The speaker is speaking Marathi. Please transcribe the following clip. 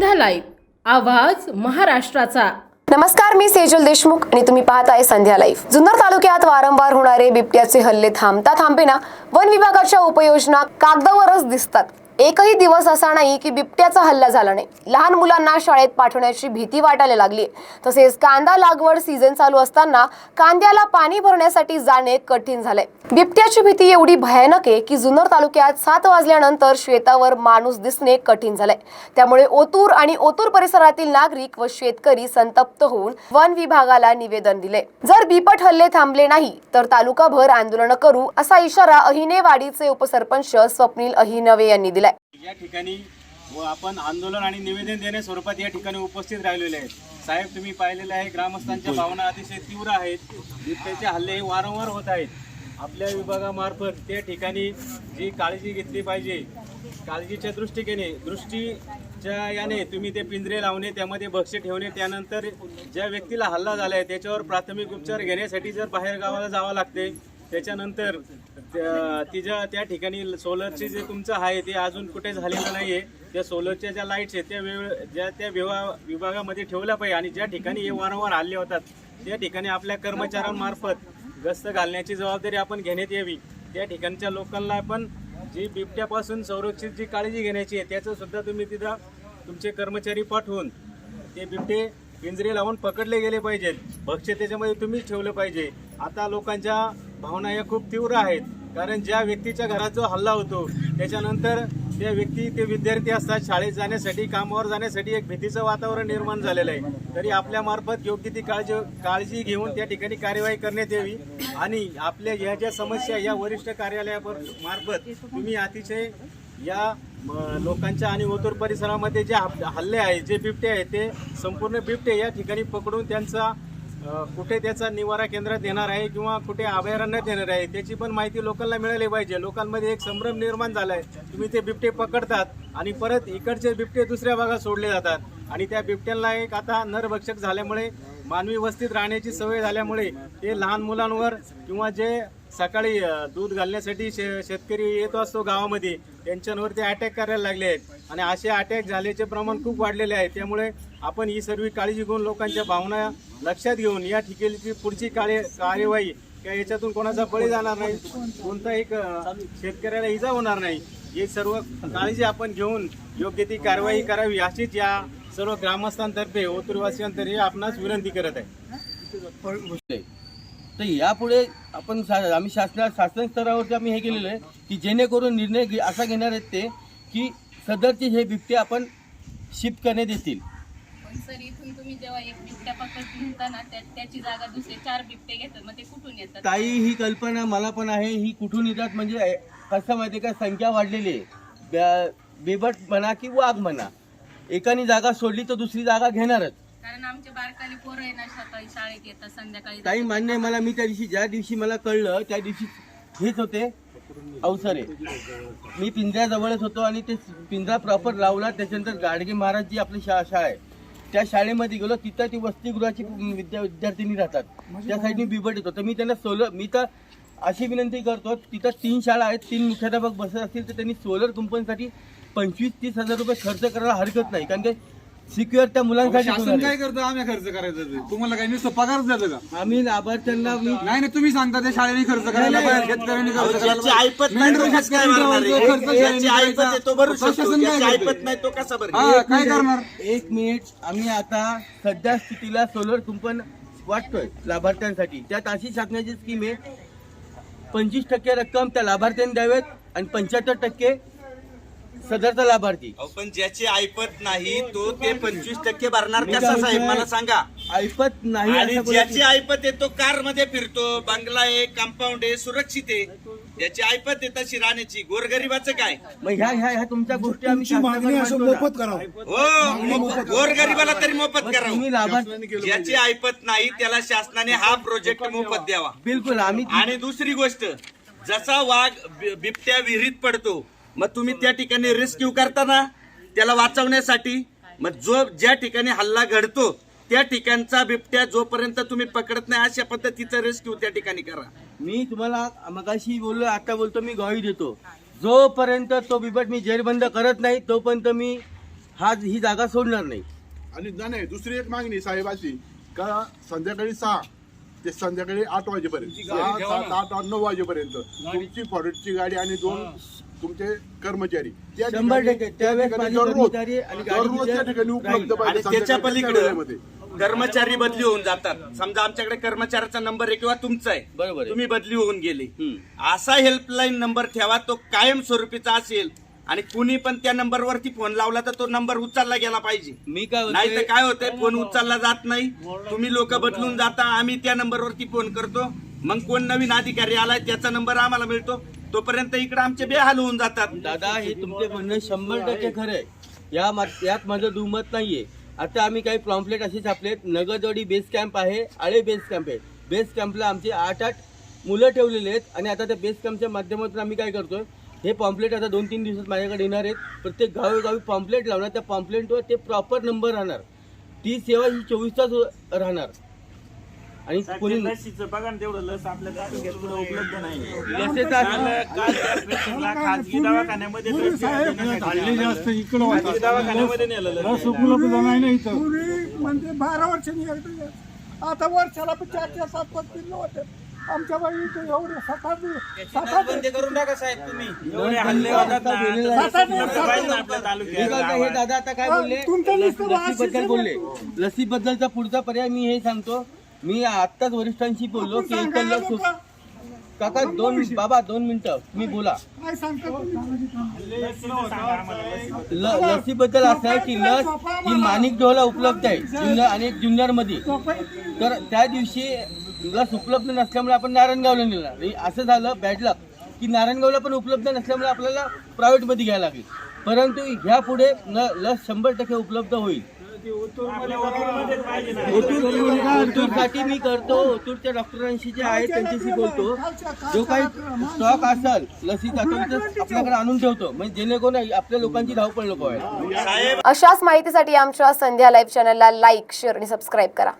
संध्या लाईव्ह आवाज महाराष्ट्राचा. नमस्कार मी सेजल देशमुख आणि तुम्ही पाहताय संध्या लाईव्ह. जुन्नर तालुक्यात वारंवार होणारे बिबट्याचे हल्ले थांबता थांबेना वन विभागाच्या उपयोजना कागदावरच दिसतात. एकही दिवस असा नाही की बिबट्याचा हल्ला झाला नाही. लहान मुलांना शाळेत पाठवण्याची भीती वाटायला लागली. तसेच कांदा लागवड सीझन चालू असताना कांद्याला पाणी भरण्यासाठी जाणे कठीण झालंय. बिबट्याची भीती एवढी भयानक आहे की जुन्नर तालुक्यात सात वाजल्यानंतर शेतावर माणूस दिसणे कठीण झालंय. त्यामुळे ओतूर आणि ओतूर परिसरातील नागरिक व शेतकरी संतप्त होऊन वन विभागाला निवेदन दिले जर बिपट हल्ले थांबले नाही तर तालुकाभर आंदोलन करू असा इशारा अहिनेवाडीचे उपसरपंच स्वप्नील अहिनवे यांनी दिला या ठिकाणी व आपण आंदोलन आणि निवेदन देण्या स्वरूपात या ठिकाणी उपस्थित राहिलेले आहेत. साहेब तुम्ही पाहिलेले आहे ग्रामस्थांच्या भावना अतिशय तीव्र आहेत. बिबट्याचे हल्ले हे वारंवार होत आहेत. आपल्या विभागामार्फत त्या ठिकाणी जी काळजी घेतली पाहिजे काळजीच्या दृष्टीने दृष्टीच्या याने तुम्ही ते पिंजरे लावणे त्यामध्ये बक्षे ठेवणे त्यानंतर ज्या व्यक्तीला हल्ला झाला आहे त्याच्यावर प्राथमिक उपचार घेण्यासाठी जर बाहेर गावाला जावं लागते त्याच्यानंतर त्या- तिच्या त्या ठिकाणी सोलरचे जे तुमचं आहे ते अजून कुठे झालेलं नाही आहे त्या सोलरच्या ज्या लाईट्स आहेत त्या वेळ ज्या त्या विभाग विभागामध्ये ठेवल्या पाहिजे आणि ज्या ठिकाणी हे वारंवार हल्ले होतात त्या ठिकाणी आपल्या कर्मचाऱ्यांमार्फत गस्त घालण्याची जबाबदारी आपण घेण्यात यावी. त्या ठिकाणच्या लोकांना पण जी बिबट्यापासून संरक्षित जी काळजी घेण्याची आहे त्याचं सुद्धा तुम्ही तिथं तुमचे कर्मचारी पाठवून ते बिबटे पिंजरे लावून पकडले गेले पाहिजेत. भक्ष्य त्याच्यामध्ये तुम्हीच ठेवलं पाहिजे. आता लोकांच्या भावना या खूप तीव्र आहेत. कारण ज्या व्यक्तीच्या घरात जो हल्ला होतो त्याच्यानंतर त्या व्यक्ती ते विद्यार्थी असतात शाळेत जाण्यासाठी कामावर जाण्यासाठी एक भीतीचं वातावरण निर्माण झालेलं आहे. तरी आपल्या मार्फत योग्य ती काळजी काळजी घेऊन त्या ठिकाणी कार्यवाही करण्यात यावी. आणि आपल्या ह्या ज्या समस्या या वरिष्ठ कार्यालयावर मार्फत तुम्ही अतिशय या लोकांच्या आणि ओतूर परिसरामध्ये जे हल्ले आहेत जे बिबटे आहेत ते संपूर्ण बिबटे या ठिकाणी पकडून त्यांचा कुठे त्याचा निवारा केंद्रात येणार आहे किंवा कुठे अभयारण्यात येणार आहे त्याची पण माहिती लोकांना मिळाली पाहिजे. लोकांमध्ये एक संभ्रम निर्माण झाला आहे तुम्ही ते बिबटे पकडतात आणि परत इकडचे बिबटे दुसऱ्या भागात सोडले जातात. आणि त्या बिबट्यांना एक आता नरभक्षक झाल्यामुळे मानवी वस्तीत राहण्याची सवय झाल्यामुळे ते लहान मुलांवर किंवा जे सकाळी दूध घालण्यासाठी शे शेतकरी येत असतो गावामध्ये. त्यांच्यावरती अटॅक करायला लागले आहेत. आणि असे अटॅक झाल्याचे प्रमाण खूप वाढलेले आहे. त्यामुळे आपण ही सर्व काळजी घेऊन लोकांच्या भावना लक्षात घेऊन या ठिकाणची पुढची कार्य कार्यवाही किंवा याच्यातून कोणाचा बळी जाणार नाही. कोणता एक शेतकऱ्याला इजा होणार नाही. हे सर्व काळजी आपण घेऊन योग्य ती कारवाई करावी अशीच या सर्व ग्रामस्थांतर्फे ओतुरवासियांतर्फे आपणास विनंती करत आहे. तर यापुढे आपण आम्ही शासना शासन स्तरावरती आम्ही हे केलेलं आहे की जेणेकरून निर्णय घे- असा घेणार आहेत ते की सदरचे हे बिबटे आपण शिफ्ट करण्यात येतील पण सर इथून तुम्ही जेव्हा एक बिबट्या पकडून नेता ना त्या त्याची जागा दुसरे चार बिबटे घेतात. मग ते कुठून येतात? ताई ही कल्पना मला पण आहे. ही कुठून येतात? म्हणजे कसं माहिती आहे का? संख्या वाढलेली आहे. ब्या- बेबट म्हणा की वाघ म्हणा. एकाने जागा सोडली तर दुसरी जागा घेणारच. कारण आमचे बारकाली पोरं आहे ना सकाळी शाळेत येतात संध्याकाळी ताई जातात. मान्य आहे मला मी त्या दिवशी ज्या दिवशी मला कळलं त्या दिवशी हेच होते. अवसरे. मी पिंजऱ्याजवळच होतो आणि ते पिंजरा प्रॉपर लावला. त्याच्यानंतर गाडगे महाराज जी आपली शा शाळा आहे. त्या शाळेमध्ये गेलो. तिथं ती वसतिगृहाची विद्या विद्यार्थिनी राहतात. त्या साईडने बिबट येतो. तर मी त्यांना सोलर मी तर अशी विनंती करतो तिथं तीन शाळा आहेत तीन मुख्याध्यापक बसत असतील तर त्यांनी सोलर कुंपणसाठी पंचवीस तीस हजार रुपये खर्च करायला हरकत नाही. कारण की सिक्युअर त्या मुलांसाठी शासन काय. करतो आम्ही खर्च करायचा ते? तुम्हाला काही नुसतं पगारच देतं का आम्ही लाभार्थ्यांना मी नाही नाही तुम्ही सांगता ते शाळेने खर्च करायला पाहिजे शेतकऱ्यांनी खर्च करायला ज्याची ऐपत नाही तो मेंढरं कसं काय भरणार आहे? शेतकऱ्यांचा खर्च ज्याची शाळेने ऐपत आहे तो भरू करायचा. शकतो प्रशासन ज्याची काय ऐपत करते? नाही तो कसा भरेल हा काय करणार एक मिनिट आम्ही आता सध्या स्थितीला सोलर कुंपण वाटतोय लाभार्थ्यांसाठी त्यात अशी शासनाची स्कीम आहे पंचवीस टक्के रक्कम त्या लाभार्थ्यांनी द्यावेत आणि पंच्याहत्तर टक्के सदरचा लाभार्थी. अहो, पण ज्याची ऐपत नाही तो ते पंचवीस टक्के भरणार कसा साहेब? मला सांगा. ऐपत नाही आणि असं बोलत ज्याची ऐपत आहे तो कारमध्ये फिरतो. बंगला आहे कंपाऊंड आहे सुरक्षित आहे. ज्याची ऐपत आहे तशी राहण्याची. गोरगरिबाचं काय? नाही. मग ह्या ह्या ह्या तुमच्या गोष्टी आम्ही मागणी असं मोफत ना. करावं. हो मोफत- गोरगरिबाला तरी मोफत मग करावं. तुम्ही लाभार्थी ज्याची ऐपत नाही त्याला शासनाने हा प्रोजेक्ट मोफत द्यावा. बिलकुल आम्ही आणि दुसरी गोष्ट जसा वाघ बि- बिबट्या विहिरीत पडतो मग तुम्ही त्या ठिकाणी रेस्क्यू करताना त्याला वाचवण्यासाठी. मग जो ज्या ठिकाणी हल्ला घडतो त्या ठिकाणचा बिबट्या जोपर्यंत तुम्ही पकडत नाही अशा पद्धतीचा रेस्क्यू त्या ठिकाणी करा. मी तुम्हाला मगाशी बोललो आता बोलतो मी ग्वाही देतो. जोपर्यंत तो बिबट मी जेरबंद करत नाही तोपर्यंत मी हा ही जागा सोडणार नाही. आणि नाही, नाही दुसरी एक मागणी साहेब अशी का संध्याकाळी सहा ते संध्याकाळी आठ वाजेपर्यंत. सहा सात आठ आठ नऊ वाजेपर्यंत. तुमची फॉरेस्टची गाडी आणि दोन तुमचे कर्मचारी. त्या शंभर ठिकाणी- टक्के. त्या त्यावेळेस ठिकाणी माझे दररोज कर्मचारी आणि गाडी दररोज त्या तिथे ठिकाणी उपलब्ध राहील. पाहिजे आणि त्याच्या पलीकडे वेळेमध्ये. कर्मचारी बदली होऊन जातात. समजा आमच्याकडे कर्मचाऱ्याचा नंबर आहे किंवा तुमचा आहे. बरोबर आहे. तुम्ही बदली होऊन गेले. असा हेल्पलाईन नंबर ठेवा तो कायम स्वरूपीचा असेल. आणि कुणी पण त्या नंबरवरती फोन लावला तर तो नंबर उचलला गेला पाहिजे. मी काय नाही तर काय होतंय? फोन उचलला जात नाही. तुम्ही लोक बदलून जाता आम्ही त्या नंबरवरती फोन करतो. मग कोण नवीन अधिकारी आलाय त्याचा नंबर आम्हाला मिळतो. तोपर्यंत इकडे आमचे बेहाल होऊन जातात. दादा हे तुमचे म्हणणं शंभर टक्के खरं आहे. या मा- यात माझं दुमत नाहीये. आता आम्ही काही प्रॉम्पलेट असे छापलेत नगरजोडी बेस कॅम्प आहे आळे बेस कॅम्प आहे बेस कॅम्पला आमचे आठ आठ मुलं ठेवलेले आहेत आणि आता त्या बेस कॅम्पच्या माध्यमातून आम्ही काय करतोय हे पॉम्पलेट आता दोन तीन दिवसात माझ्याकडे येणार आहेत. प्रत्येक गावोगावी पॉम्पलेट लावणार. त्या पॉम्पलेटवर ते प्रॉपर नंबर राहणार. ती सेवा ही चोवीस तास राहणार. आणि कोणी लसीचं खाजगी दवाखान्यामध्ये जास्त इकडं होता. लस उपलब्ध नाही ना इथं. म्हणजे बारा वर्षांनी एकदा यायचं. आता वर्षाला पण चार चार सात पाच किलो होते. आमच्या बाई इथे एवढे सात आठ सात आठ करून टाका साहेब तुम्ही. एवढे हल्ले होतात ना, गेलेले आहेत. सात आठ सात हे बघा, हे दादा आता काय बोलले? तुमचं नुसतं लस- लसीबद्दल बोलले. लसीबद्दलचा पुढचा पर्याय मी हे सांगतो. मी आत्ताच वरिष्ठांशी बोललो की उप- काका दोन बाबा दोन मिनिटं. तुम्ही? बोला लसीबद्दल असं आहे की लस ही माणिक डोला उपलब्ध आहे जुन्नर आणि एक जुन्नरमध्ये तर त्या दिवशी लस उपलब्ध नसल्यामुळे आपण नारायणगावला नेला असं झालं बॅड लक की नारायणगावला पण उपलब्ध नसल्यामुळे आपल्याला प्रायव्हेटमध्ये घ्यायला लागली. परंतु ह्या पुढे लस शंभर टक्के उपलब्ध होईल. ओतूरसाठी मी करतो. ओतूरच्या डॉक्टरांशी जे आहेत त्यांच्याशी बोलतो. जो काही स्टॉक असेल लसीचा तो आपल्याकडे आणून ठेवतो. म्हणजे जेणेकरून आपल्या लोकांची धावपळ नको व्हायला. अशाच माहितीसाठी आमच्या संध्या लाईव्ह चॅनलला लाईक शेअर आणि सबस्क्राईब करा.